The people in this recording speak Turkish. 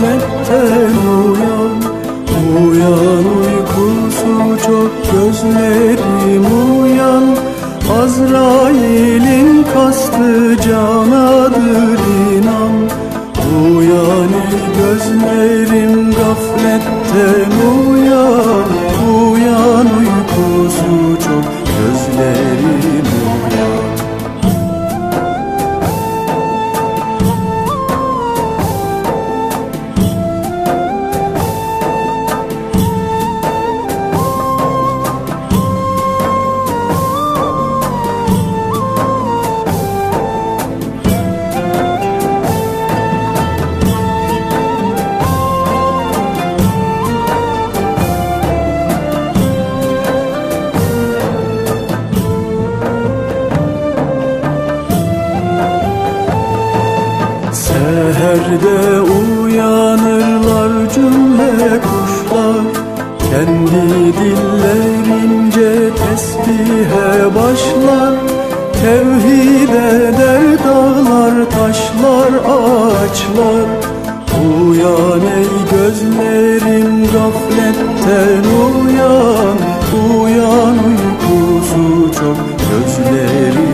rahmetten uyan Uyan uykusu çok gözlerim uyan. Azrail'in kastı canadır inan. Uyan gözlerim gafletten uyan. Seherde uyanırlar cümle kuşlar. Kendi dillerince tesbihe başlar. Tevhid eder dağlar, taşlar, ağaçlar. Uyan ey gözlerim gafletten uyan. Uyan uykusu çok gözlerim